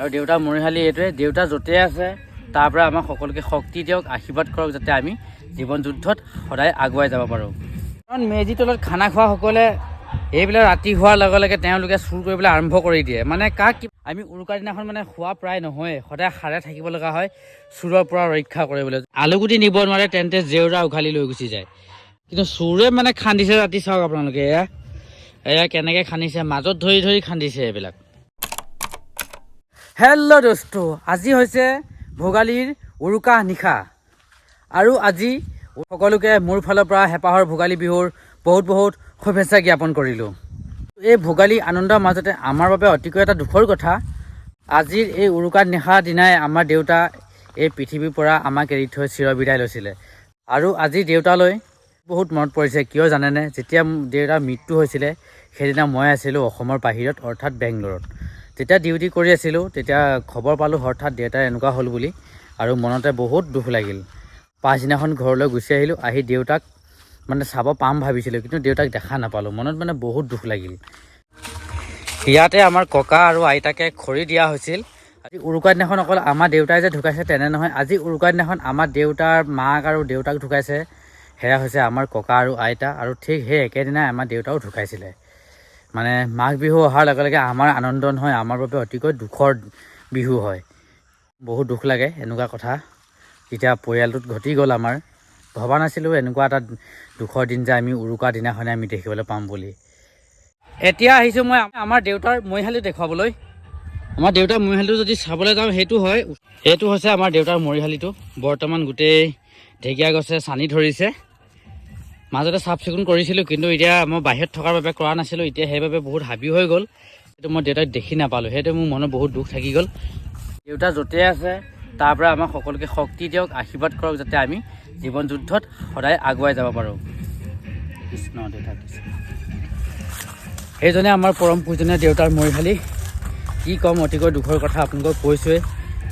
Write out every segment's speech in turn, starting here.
আৰু দেউতাৰ মৰিশালী এইটোৱে দেউতা য'তে আছে তাৰ পৰা আমাক সকলোকে শক্তি দিয়ক আশীৰ্বাদ কৰক যাতে আমি জীৱন যুদ্ধত সদায় আগুৱাই যাব পাৰোঁ। কাৰণ মেজি তলত খানা খোৱাসকলে এইবিলাক ৰাতি হোৱাৰ লগে লগে তেওঁলোকে চুৰ কৰিবলৈ আৰম্ভ কৰি দিয়ে। মানে কাক আমি উৰুকাৰ দিনাখন মানে খোৱা প্ৰায় নহয় সদায় সাৰে থাকিব লগা হয় চোৰৰ পৰা ৰক্ষা কৰিবলৈ। আলুগুটি নিব নোৱাৰে তেন্তে জেউৰা উঘালি লৈ গুচি যায়। কিন্তু চোৰে মানে খান্দিছে ৰাতি চাওক আপোনালোকে এয়া এয়া কেনেকৈ খান্দিছে মাজত ধৰি ধৰি খান্দিছে এইবিলাক। হেল্ল' দোস্ত আজি হৈছে ভোগালীৰ উৰুকা নিশা। আৰু আজি সকলোকে মোৰ ফালৰ পৰা হেঁপাহৰ ভোগালী বিহুৰ বহুত বহুত শুভেচ্ছা জ্ঞাপন কৰিলোঁ। এই ভোগালী আনন্দৰ মাজতে আমাৰ বাবে অতিকৈ এটা দুখৰ কথা আজিৰ এই উৰুকাৰ নিশা দিনাই আমাৰ দেউতা এই পৃথিৱীৰ পৰা আমাক এৰি থৈ চিৰবিদায় লৈছিলে। আৰু আজি দেউতালৈ বহুত মনত পৰিছে কিয় জানেনে? যেতিয়া দেউতাৰ মৃত্যু হৈছিলে সেইদিনা মই আছিলোঁ অসমৰ বাহিৰত অৰ্থাৎ বেংগলোৰত। তেতিয়া ডিউটি কৰি আছিলোঁ, তেতিয়া খবৰ পালোঁ হঠাৎ দেউতাৰ এনেকুৱা হ'ল বুলি আৰু মনতে বহুত দুখ লাগিল। পাছদিনাখন ঘৰলৈ গুচি আহিলোঁ, আহি দেউতাক মানে চাব পাম ভাবিছিলোঁ, কিন্তু দেউতাক দেখা নাপালোঁ। মনত মানে বহুত দুখ লাগিল। ইয়াতে আমাৰ ককা আৰু আইতাকে খৰি দিয়া হৈছিল। আজি উৰুকাৰ দিনাখন অকল আমাৰ দেউতাই যে ঢুকাইছে তেনে নহয়, আজি উৰুকাৰ দিনাখন আমাৰ দেউতাৰ মাক আৰু দেউতাক ঢুকাইছে। সেয়া হৈছে আমাৰ ককা আৰু আইতা আৰু ঠিক সেই একেদিনাই আমাৰ দেউতাও ঢুকাইছিলে। মানে মাঘ বিহু অহাৰ লগে লগে আমাৰ আনন্দ নহয় আমাৰ বাবে অতিকৈ দুখৰ বিহু হয়। বহুত দুখ লাগে এনেকুৱা কথা। এতিয়া পৰিয়ালটোত ঘটি গ'ল আমাৰ। ভবা নাছিলোঁ এনেকুৱা এটা দুখৰ দিন যে আমি উৰুকা দিনাখনে আমি দেখিবলৈ পাম বুলি। এতিয়া আহিছোঁ মই আমাৰ দেউতাৰ মৰিশালী দেখুৱাবলৈ। আমাৰ দেউতাৰ মৰিশালীটো যদি চাবলৈ যাওঁ সেইটো হয়। সেইটো হৈছে আমাৰ দেউতাৰ মৰিশালীটো। বৰ্তমান গোটেই ঢেকীয়া গছে চানি ধৰিছে। মাজতে চাফ চিকুণ কৰিছিলোঁ কিন্তু এতিয়া মই বাহিৰত থকাৰ বাবে কৰা নাছিলোঁ এতিয়া সেইবাবে বহুত হাবি হৈ গ'ল। সেইটো মই দেউতাক দেখি নাপালোঁ সেইটো মোৰ মনত বহুত দুখ থাকি গ'ল। দেউতা য'তে আছে তাৰ পৰা আমাক সকলোকে শক্তি দিয়ক আশীৰ্বাদ কৰক যাতে আমি জীৱন যুদ্ধত সদায় আগুৱাই যাব পাৰোঁ। কৃষ্ণ দেউতা কৃষ্ণ। সেইজনে আমাৰ পৰম পূজনীয় দেউতাৰ মৰিশালী। কি ক'ম অতিকৈ দুখৰ কথা আপোনালোকক কৈছোঁৱেই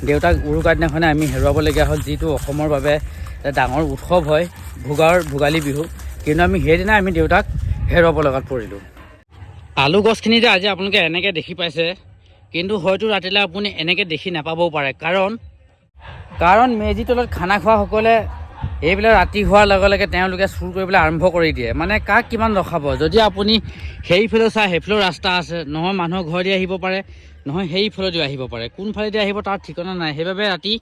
দেউতাক উৰুকাৰ দিনাখনে আমি হেৰুৱাবলগীয়া হ'ল যিটো অসমৰ বাবে এটা ডাঙৰ উৎসৱ হয় ভোগাৰ ভোগালী বিহু। কিন্তু আমি সেইদিনা আমি দেউতাক হেৰুৱাব লগাত পৰিলোঁ। আলু গছখিনি যে আজি আপোনালোকে এনেকৈ দেখি পাইছে কিন্তু হয়তো ৰাতিলৈ আপুনি এনেকৈ দেখি নাপাবও পাৰে। কাৰণ? কাৰণ মেজি তলত খানা খোৱাসকলে এইবিলাক ৰাতি হোৱাৰ লগে লগে তেওঁলোকে চুৰ কৰিবলৈ আৰম্ভ কৰি দিয়ে। মানে কাক কিমান ৰখাব? যদি আপুনি সেইফালে চাই সেইফালেও ৰাস্তা আছে নহয় মানুহৰ ঘৰেদি আহিব পাৰে নহয় সেইফালেদিও আহিব পাৰে। কোনফালেদি আহিব তাৰ ঠিকনা নাই। সেইবাবে ৰাতি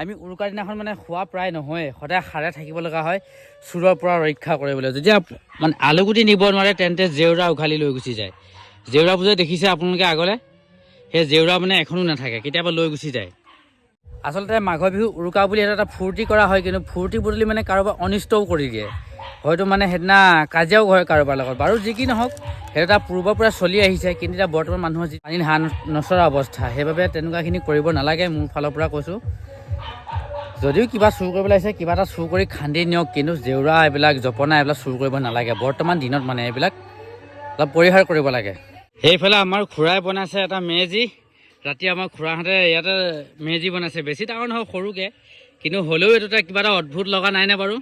আমি উৰুকাৰ দিনাখন মানে খোৱা প্ৰায় নহয় সদায় সাৰে থাকিব লগা হয়, চোৰৰ পৰা ৰক্ষা কৰিবলৈ। যদি মানে আলুগুটি নিব নোৱাৰে, তেন্তে জেউৰা উঘালি লৈ গুচি যায়। জেউৰাবোৰ যে দেখিছে আপোনালোকে আগলৈ? সেই জেউৰা মানে এখনও নাথাকে, কেতিয়াবা লৈ গুচি যায়। আচলতে মাঘৰ বিহু, উৰুকা বুলি এটা এটা ফূৰ্তি কৰা হয়, কিন্তু ফূৰ্তি বদলি মানে কাৰোবাৰ অনিষ্টও কৰি দিয়ে। হয়তো মানে সেইদিনা কাজিয়াও হয় কাৰোবাৰ লগত। বাৰু যি কি নহওক, সেইটো এটা পূৰ্বৰ পৰা চলি আহিছে, কিন্তু এতিয়া বৰ্তমান মানুহৰ যি পানীত হাঁহ নচৰা অৱস্থা, সেইবাবে তেনেকুৱাখিনি কৰিব নালাগে, মোৰ ফালৰ পৰা কৈছোঁ। যদিও কিবা চুৰ কৰিবলৈ আহিছে কিবা এটা চুৰ কৰি খান্দি নিয়ক কিন্তু জেউৰা এইবিলাক জপনা এইবিলাক চুৰ কৰিব নালাগে। বৰ্তমান দিনত মানে এইবিলাক অলপ পৰিহাৰ কৰিব লাগে। সেইফালে আমাৰ খুৰাই বনাইছে এটা মেজি। ৰাতি আমাৰ খুৰাহঁতে ইয়াতে মেজি বনাইছে। বেছি ডাঙৰ নহয় সৰুকৈ। কিন্তু হ'লেও এইটো এটা কিবা এটা অদ্ভুত লগা নাইনে বাৰু।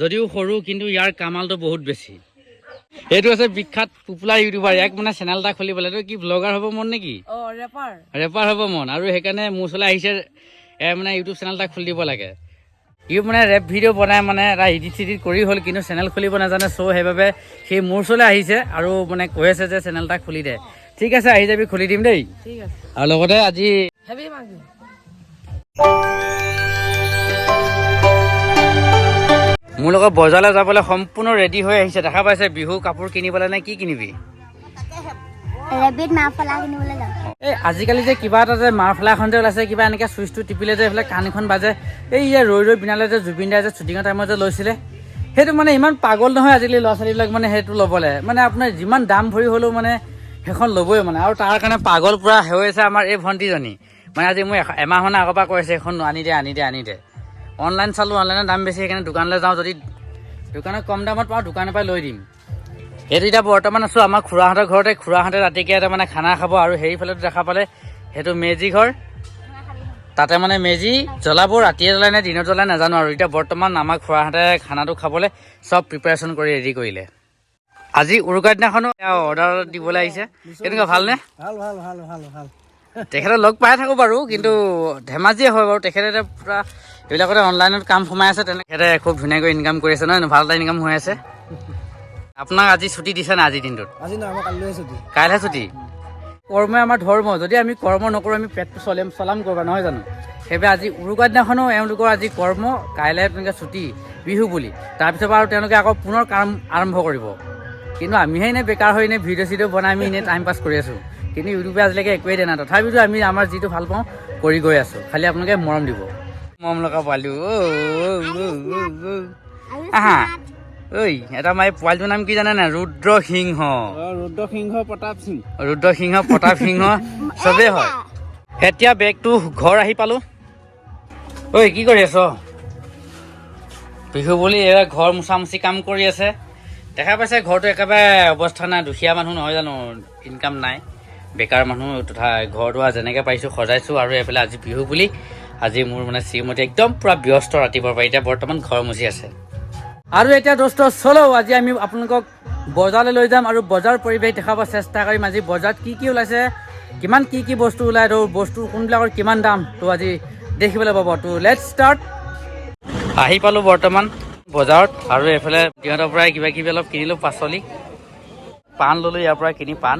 যদিও সৰু কিন্তু ইয়াৰ কামালটো বহুত বেছি। এইটো আছে বিখ্যাত পপুলাৰ ইউটিউবাৰ। ইয়াক মানে চেনেল এটা খুলিবলৈ। এইটো কি ব্লগাৰ হ'ব মন নেকি? ৰেপাৰ হ'ব মন। আৰু সেইকাৰণে মোৰ ওচৰলৈ আহিছে মানে ইউটিউব চেনেল এটা খুলি দিব লাগে। ই মানে ৰেপ ভিডিঅ' বনাই মানে এটা ইডিট চিডিট কৰি হ'ল কিন্তু চেনেল খুলিব নাজানে চ' সেইবাবে সি মোৰ ওচৰলৈ আহিছে আৰু মানে কৈ আছে যে চেনেল এটা খুলি দে। ঠিক আছে আহি যাবি খুলি দিম দেই। আৰু লগতে আজি মোৰ লগত বজাৰলৈ যাবলৈ সম্পূৰ্ণ ৰেডি হৈ আহিছে। দেখা পাইছে বিহু কাপোৰ কিনিবলৈ নে কি কিনিবি? এই আজিকালি যে কিবা এটা যে মাৰফলা এখন যে ওলাইছে কিবা এনেকৈ চুইচটো টিপিলে যে এইফালে কাণ এখন বাজে। এই যে ৰৈ ৰৈ বিনালে যে জুবিন দাই যে শ্বুটিঙৰ টাইমত যে লৈছিলে সেইটো মানে ইমান পাগল নহয় আজিকালি ল'ৰা ছোৱালীবিলাক মানে সেইটো ল'বলৈ। মানে আপোনাৰ যিমান দাম ভৰি হ'লেও মানে সেইখন ল'বই মানে। আৰু তাৰ কাৰণে পাগল পূৰা হৈ আছে আমাৰ এই ভণ্টিজনী। মানে আজি মই এমাহমানৰ আগৰ পৰা কৈ আছে এইখন আনি দে আনি দে আনি দে। অনলাইন চালোঁ অনলাইনৰ দাম বেছি সেইকাৰণে দোকানলৈ যাওঁ যদি দোকানত কম দামত পাওঁ দোকানৰ পৰাই লৈ দিম। এইটো এতিয়া বৰ্তমান আছোঁ আমাৰ খুৰাহঁতৰ ঘৰতে। খুৰাহঁতে ৰাতিকে এটা মানে খানা খাব আৰু সেইফালে দেখা পালে সেইটো মেজি ঘৰ। তাতে মানে মেজি জ্বলাব ৰাতিয়ে জ্বলাই নে দিনত জ্বলাই নাজানো আৰু। এতিয়া বৰ্তমান আমাৰ খুৰাহঁতে খানাটো খাবলৈ চব প্ৰিপেৰেশ্যন কৰি ৰেডি কৰিলে। আজি উৰুকাৰ দিনাখনো অৰ্ডাৰ দিবলৈ আহিছে। কেনেকুৱা ভালনে? ভাল ভাল ভাল ভাল ভাল। তেখেতক লগ পাই থাকোঁ বাৰু কিন্তু ধেমাজিয়ে হয় বাৰু। তেখেতে এতিয়া পূৰা এইবিলাকতে অনলাইনত কাম সোমাই আছে তেনে তেখেতে খুব ধুনীয়াকৈ ইনকাম কৰি আছে নহয়? ভাল এটা ইনকাম হৈ আছে। আপোনাক আজি ছুটি দিছে নাই আজিৰ দিনটোত? আজি নহয় মই কালিলৈ ছুটি। কাইলৈ ছুটি? কৰ্মই আমাৰ ধৰ্ম যদি আমি কৰ্ম নকৰোঁ আমি পেটটো চলাম চলাম কৰিবা নহয় জানো? সেইবাবে আজি উৰুকা দিনাখনো এওঁলোকৰ আজি কৰ্ম কাইলৈ তেনেকৈ ছুটি বিহু বুলি। তাৰপিছৰ পৰা আৰু তেওঁলোকে আকৌ পুনৰ কাম আৰম্ভ কৰিব। কিন্তু আমিহে এনেই বেকাৰ হৈ এনেই ভিডিঅ' চিডিঅ' বনাই আমি এনেই টাইম পাছ কৰি আছোঁ। কিন্তু ইউটিউবে আজিলৈকে একোৱেই দিয়া নাই। তথাপিতো আমি আমাৰ যিটো ভালো পাওঁ কৰি গৈ আছোঁ। খালি আপোনালোকে মৰম দিব। মৰম লগা পোৱালি আহা। ঐ এটা মায়ে পোৱালিটোৰ নাম কি জানে নাই ৰুদ্ৰ সিংহ ৰুদ্ৰ সিংহ প্ৰতাপ সিং। ৰুদ্ৰ সিংহ প্ৰতাপ সিংহ চবেই হয়। এতিয়া বেগটো ঘৰ আহি পালোঁ। ঐ কি কৰি আছ? বিহু বুলি এয়া ঘৰ মোচামুচি কাম কৰি আছে। দেখা পাইছে ঘৰটো একেবাৰে অৱস্থা নাই দুখীয়া মানুহ নহয় জানো ইনকাম নাই। বেকাৰ মানুহ তথা ঘৰ দুৱাৰ যেনেকৈ পাৰিছোঁ সজাইছোঁ আৰু এইফালে আজি বিহু বুলি আজি মোৰ মানে শ্ৰীমতী একদম পূৰা ব্যস্ত ৰাতিপুৱাৰ পৰা এতিয়া বৰ্তমান ঘৰ মুচি আছে। আৰু এতিয়া দোস্ত চলো আজি আমি আপোনালোকক বজাৰলৈ লৈ যাম আৰু বজাৰ পৰিৱেশ দেখাব চেষ্টা কৰিম। আজি বজাৰত কি কি ওলাইছে কিমান কি কি বস্তু ওলাই তো বস্তু কোনবিলাকৰ কিমান দাম তো আজি দেখিবলৈ পাব। তো লেট ষ্টাৰ্ট আহি পালোঁ বৰ্তমান বজাৰত আৰু এইফালে সিহঁতৰ পৰাই কিবা কিবি অলপ কিনিলোঁ পাচলি। পাণ ল'লোঁ ইয়াৰ পৰা কিনি পাণ।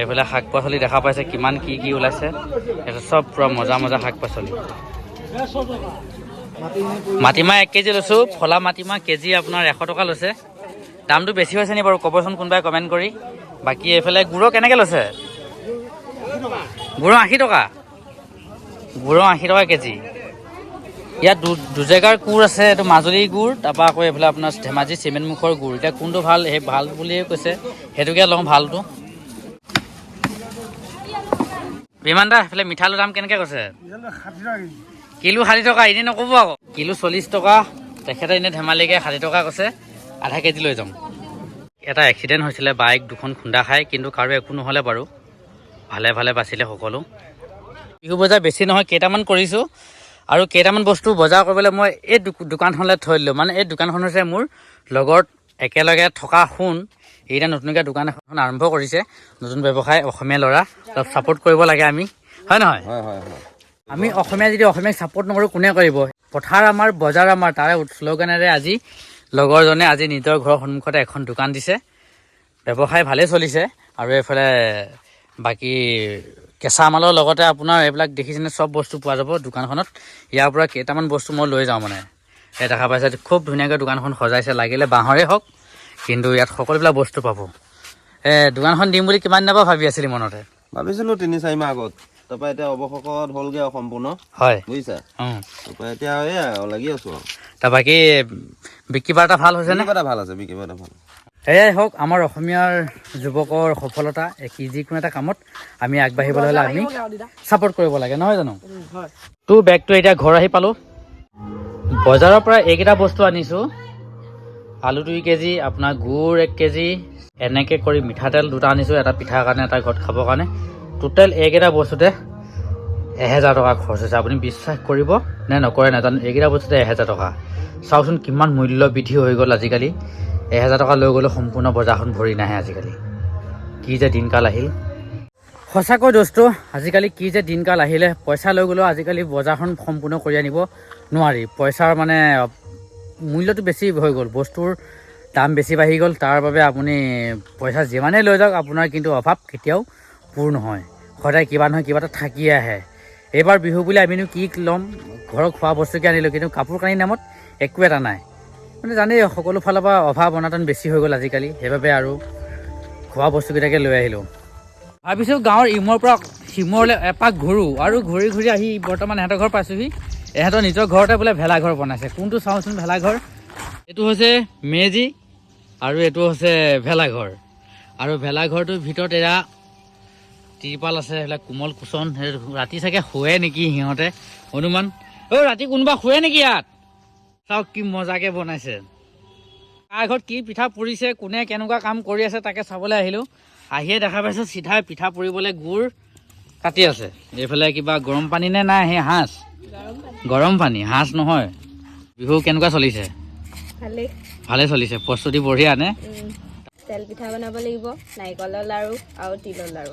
এইফালে শাক পাচলি দেখা পাইছে কিমান কি কি ওলাইছে। এইটো চব পূৰা মজা মজা শাক পাচলি মাটিমাহ এক কেজি লৈছোঁ, ফলা মাটিমাহ কেজি আপোনাৰ এশ টকা লৈছে। দামটো বেছি হৈছে নি বাৰু ক'বচোন কোনোবাই কমেণ্ট কৰি। বাকী এইফালে গুড়ৰ কেনেকৈ লৈছে? গুড়ৰ আশী টকা। গুড়ৰ আশী টকা কেজি। ইয়াত দু দুজেগাৰ গুড় আছে, এইটো মাজুলীৰ গুড়, তাৰপৰা আকৌ এইফালে আপোনাৰ ধেমাজি চিমেণ্ট মুখৰ গুড়। এতিয়া কোনটো ভালো, সেই ভালো বুলিয়ে কৈছে। সেইটোকে লওঁ ভালটো। বিমান দা এইফালে মিঠালুৰ দাম কেনেকৈ কৈছে? কিলো ষাঠি টকা এনেই নক'ব আকৌ। কিলো চল্লিছ টকা, তেখেতে এনেই ধেমালিকৈ ষাঠি টকা কৈছে, আধা কেজি লৈ যাম। এটা এক্সিডেণ্ট হৈছিলে, বাইক দুখন খুন্দা খাই, কিন্তু কাৰো একো নহ'লে বাৰু। ভালে ভালে বাচিলে সকলো। বিহু বজাৰ বেছি নহয়, কেইটামান কৰিছোঁ। আৰু কেইটামান বস্তু বজাৰ কৰিবলৈ মই এই দোকানখনলৈ থৈ দিলোঁ। মানে এই দোকানখন হৈছে মোৰ লগত একেলগে থকা সোণ। এইটা নতুনকৈ দোকান এখন আৰম্ভ কৰিছে। নতুন ব্যৱসায়, অসমীয়া ল'ৰা। অলপ ছাপোৰ্ট কৰিব লাগে আমি। হয় নহয়? হয় হয় হয়। আমি অসমীয়া যদি অসমীয়াক ছাপোৰ্ট নকৰোঁ কোনে কৰিব? পথাৰ আমাৰ বজাৰ আমাৰ তাৰে শ্লোগানেৰে আজি লগৰজনে আজি নিজৰ ঘৰৰ সন্মুখতে এখন দোকান দিছে। ব্যৱসায় ভালেই চলিছে আৰু এইফালে বাকী কেঁচা মালৰ লগতে আপোনাৰ এইবিলাক দেখিছেনে চব বস্তু পোৱা যাব দোকানখনত। ইয়াৰ পৰা কেইটামান বস্তু মই লৈ যাওঁ মানে। এই দেখা পাইছে খুব ধুনীয়াকৈ দোকানখন সজাইছে লাগিলে বাঁহৰে হওক কিন্তু ইয়াত সকলোবিলাক বস্তু পাব। এই দোকানখন দিম বুলি কিমান দিনৰ পৰা ভাবি আছিলি মনতে? ভাবিছিলো তিনি চাৰি মাহ আগত। তাৰপৰা এতিয়া অৱশেষত হ'লগৈ আৰু সম্পূৰ্ণ হয়। বুজিছা? তাৰপৰা এতিয়া এয়া আৰু লাগি আছো আৰু। তাৰ বাকী বিক্ৰী বাৰ্তা ভাল হৈছেনে কিবা এটা ভাল আছে বিকিব এটা ভাল। সেয়াই হওক আমাৰ অসমীয়াৰ যুৱকৰ সফলতা কি যিকোনো এটা কামত আমি আগবাঢ়িবলৈ হ'লে আমি ছাপোৰ্ট কৰিব লাগে নহয় জানো? তোৰ বেগটো এতিয়া ঘৰ আহি পালোঁ। বজাৰৰ পৰা এইকেইটা বস্তু আনিছোঁ। আলু দুই কেজি আপোনাৰ গুড় এক কেজি এনেকৈ কৰি মিঠাতেল দুটা আনিছোঁ এটা পিঠাৰ কাৰণে এটা ঘৰত খাবৰ কাৰণে। টোটেল এইকেইটা বস্তুতে এহেজাৰ টকা খৰচ হৈছে। আপুনি বিশ্বাস কৰিব নে নকৰে নাজানো এইকেইটা বস্তুতে এহেজাৰ টকা। চাওকচোন কিমান মূল্য বৃদ্ধি হৈ গ'ল আজিকালি। এহেজাৰ টকা লৈ গ'লেও সম্পূৰ্ণ বজাৰখন ভৰি নাহে আজিকালি। কি যে দিনকাল আহিল। সঁচাকৈ দোস্তু আজিকালি কি যে দিনকাল আহিলে পইচা লৈ গ'লেও আজিকালি বজাৰখন সম্পূৰ্ণ কৰি আনিব নোৱাৰি। পইচাৰ মানে মূল্যটো বেছি হৈ গ'ল বস্তুৰ দাম বেছি বাঢ়ি গ'ল। তাৰ বাবে আপুনি পইচা যিমানেই লৈ যাওক আপোনাৰ কিন্তু অভাৱ কেতিয়াও পূৰ নহয় সদায় কিবা নহয় কিবা এটা থাকিয়ে আহে। এইবাৰ বিহু বুলি আমিনো কি ল'ম? ঘৰৰ খোৱা বস্তুকে আনিলোঁ, কিন্তু কাপোৰ কানিৰ নামত একো এটা নাই। মানে জানেই, সকলো ফালৰ পৰা অভাৱ অনাটন বেছি হৈ গ'ল আজিকালি। সেইবাবে আৰু খোৱা বস্তুকেইটাকে লৈ আহিলোঁ। ভাবিছোঁ গাঁৱৰ ইমূৰৰ পৰা সিমূৰলৈ এপাক ঘূৰোঁ আৰু ঘূৰি ঘূৰি আহি বৰ্তমান ইহঁতৰ ঘৰ পাইছোঁহি। ইহঁতৰ নিজৰ ঘৰতে বোলে ভেলাঘৰ বনাইছে। কোনটো চাওঁচোন ভেলাঘৰ? এইটো হৈছে মেজি আৰু এইটো হৈছে ভেলাঘৰ। আৰু ভেলাঘৰটোৰ ভিতৰত এয়া ত্ৰিপাল আছে সেইবিলাক কোমল কুচন সেই ৰাতি চাগে শুৱে নেকি সিহঁতে? হনুমান অ' ৰাতি কোনোবা শুৱে নেকি ইয়াত? চাওক কি মজাকৈ বনাইছে। কাৰ ঘৰত কি পিঠা পুৰিছে কোনে কেনেকুৱা কাম কৰি আছে তাকে চাবলৈ আহিলোঁ। আহিয়ে দেখা পাইছোঁ চিধাই পিঠা পুৰিবলৈ গুড় কাটি আছে। এইফালে কিবা গৰম পানী নে নাই সেই সাঁজ? গৰম পানী। সাঁজ নহয়। বিহু কেনেকুৱা চলিছে? ভালে চলিছে প্ৰস্তুতি বঢ়িয়া নে? তেল পিঠা বনাব লাগিব নাৰিকলৰ লাড়ু আৰু তিলৰ লাড়ু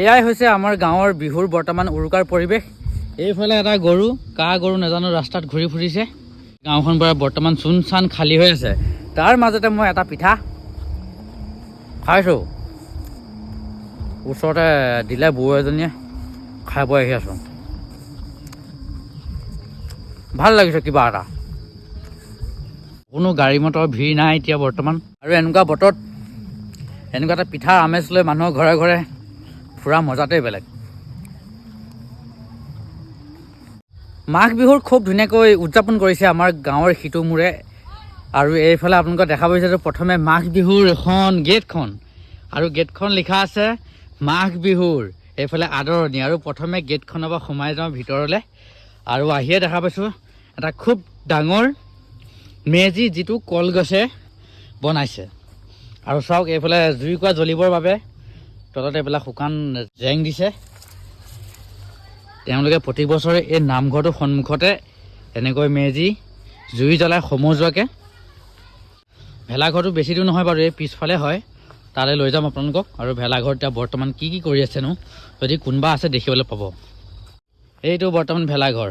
এয়াই হৈছে আমাৰ গাঁৱৰ বিহুৰ বৰ্তমান উৰুকাৰ পৰিৱেশ। এইফালে এটা গৰু কা গৰু নাজানো ৰাস্তাত ঘূৰি ফুৰিছে। গাঁওখন পৰা বৰ্তমান চূণ চান খালী হৈ আছে। তাৰ মাজতে মই এটা পিঠা খাইছোঁ। ওচৰতে দিলে বৌ এজনীয়ে। খাই বৈ আহি আছোঁ। ভালো লাগিছে কিবা এটা। কোনো গাড়ী মটৰ ভিৰ নাই এতিয়া বৰ্তমান। আৰু এনেকুৱা বতৰত এনেকুৱা এটা পিঠাৰ আমেজ লৈ মানুহৰ ঘৰে ঘৰে ফুৰা মজাটোৱে বেলেগ। মাঘ বিহুৰ খুব ধুনীয়াকৈ উদযাপন কৰিছে আমাৰ গাঁৱৰ সিটো মূৰে আৰু এইফালে আপোনালোকক দেখা পাইছে যে প্ৰথমে মাঘ বিহুৰ এখন গেটখন আৰু গেটখন লিখা আছে মাঘ বিহুৰ এইফালে আদৰণি আৰু প্ৰথমে গেটখনৰ পৰা সোমাই যাওঁ ভিতৰলৈ আৰু আহিয়ে দেখা পাইছোঁ এটা খুব ডাঙৰ মেজি যিটো কলগছে বনাইছে। আৰু চাওক এইফালে জুইকুৰা জ্বলিবৰ বাবে তলত এইবিলাক শুকান জেং দিছে। তেওঁলোকে প্ৰতি বছৰে এই নামঘৰটোৰ সন্মুখতে এনেকৈ মেজি জুই জ্বলাই সমজুৱাকৈ ভেলাঘৰটো বেছি দূৰ নহয় বাৰু এই পিছফালে হয়। তালৈ লৈ যাম আপোনালোকক। আৰু ভেলাঘৰ এতিয়া বৰ্তমান কি কি কৰি আছেনো যদি কোনোবা আছে দেখিবলৈ পাব। এইটো বৰ্তমান ভেলাঘৰ।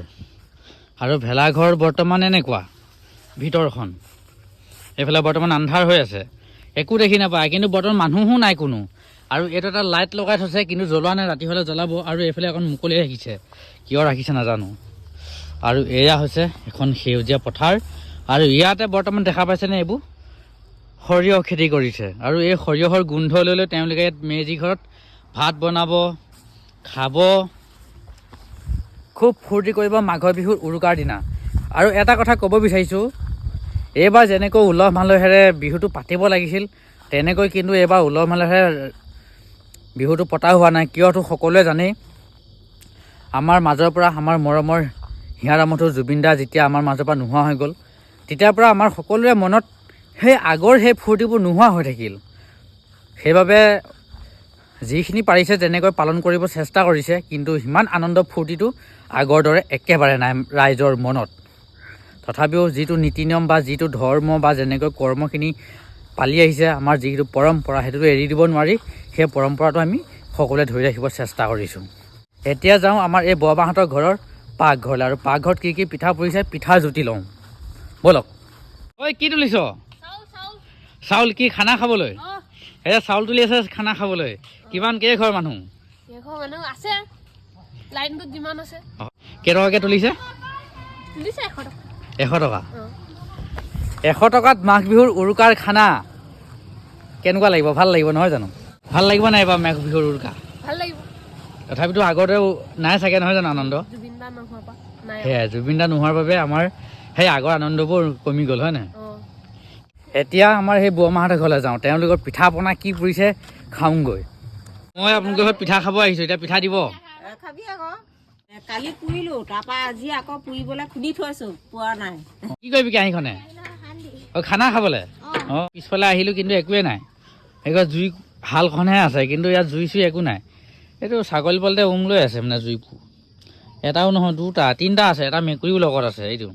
আৰু ভেলাঘৰ বৰ্তমান এনেকুৱা ভিতৰখন। এইফালে বৰ্তমান আন্ধাৰ হৈ আছে। একো দেখি নাপায়, কিন্তু বৰ্তমান মানুহো নাই কোনো। আৰু এইটো এটা লাইট লগাই থৈছে, কিন্তু জ্বলোৱা নাই, ৰাতি হ'লে জ্বলাব, আৰু এইফালে অকণ মুকলি ৰাখিছে। কিয় ৰাখিছে নাজানো। আৰু এয়া হৈছে এখন সেউজীয়া পথাৰ। আৰু ইয়াতে বৰ্তমান দেখা পাইছেনে এইবোৰ? সৰিয়হ খেতি কৰিছে। আৰু এই সৰিয়হৰ গোন্ধ লৈ লৈ তেওঁলোকে ইয়াত মেজি ঘৰত ভাত বনাব, খাব। খুব ফূৰ্তি কৰিব মাঘৰ বিহুৰ উৰুকাৰ দিনা। আৰু এটা কথা ক'ব বিচাৰিছোঁ এইবাৰ যেনেকৈ উলহ মালহেৰে বিহুটো পাতিব লাগিছিল তেনেকৈ কিন্তু এইবাৰ উলহ মালহেৰে বিহুটো পতা হোৱা নাই। কিয়তো সকলোৱে জানেই আমাৰ মাজৰ পৰা আমাৰ মৰমৰ হিয়াৰামঠু জুবিন দা যেতিয়া আমাৰ মাজৰ পৰা নোহোৱা হৈ গ'ল তেতিয়াৰ পৰা আমাৰ সকলোৰে মনত সেই আগৰ সেই ফূৰ্তিবোৰ নোহোৱা হৈ থাকিল। সেইবাবে যিখিনি পাৰিছে তেনেকৈ পালন কৰিব চেষ্টা কৰিছে কিন্তু সিমান আনন্দ ফূৰ্তিটো আগৰ দৰে একেবাৰে নাই ৰাইজৰ মনত। তথাপিও যিটো নীতি নিয়ম বা যিটো ধৰ্ম বা যেনেকৈ কৰ্মখিনি পালি আহিছে আমাৰ যিটো পৰম্পৰা সেইটোতো এৰি দিব নোৱাৰি। সেই পৰম্পৰাটো আমি সকলোৱে ধৰি ৰাখিব চেষ্টা কৰিছোঁ। এতিয়া যাওঁ আমাৰ এই বৰমাহঁতৰ ঘৰৰ পাকঘৰলৈ। আৰু পাকঘৰত কি কি পিঠা পৰিছে পিঠাৰ জুতি লওঁ। ব'লক। ঐ কি তুলিছ? চাউল কি খানা খাবলৈ? এতিয়া চাউল তুলি আছে খানা খাবলৈ। কিমান কেইঘৰ মানুহ? মানুহ আছে। কেইটকাকৈ তুলিছে? তুলিছে এশ টকা। এশ টকাত মাঘ বিহুৰ উৰুকাৰ খানা কেনেকুৱা লাগিব? ভাল লাগিব নহয় জানো? ভাল লাগিব নাই এইবাৰ মাঘ বিহুৰ উৰুকা? ভাল লাগিব। তথাপিতো আগতে নাই চাগে নহয় জানো আনন্দ? সেয়াই জুবিন দা নোহোৱাৰ বাবে আমাৰ সেই আগৰ আনন্দবোৰ কমি গ'ল হয় নাই? এতিয়া আমাৰ সেই বৰমাহঁতৰ ঘৰলৈ যাওঁ। তেওঁলোকৰ পিঠা পনা কি পৰিছে খাওঁগৈ। মই আপোনালোকৰ ঘৰত পিঠা খাব আহিছোঁ। এতিয়া পিঠা দিব। কালি পুৰিলো তাৰপৰা আজি আকৌ পুৰিবলৈ খুন্দি থৈছো পোৱা নাই। কি কৰিবি কেৰাহীখনে অঁ খানা খাবলৈ? অঁ। পিছফালে আহিলোঁ কিন্তু একোৱেই নাই। সেইখন জুই শালখনহে আছে কিন্তু ইয়াত জুই চুই একো নাই। এইটো ছাগলী পোৱালিতে উম লৈ আছে মানে জুই এটাও নহয় দুটা তিনিটা আছে এটা মেকুৰীও লগত আছে এইটো।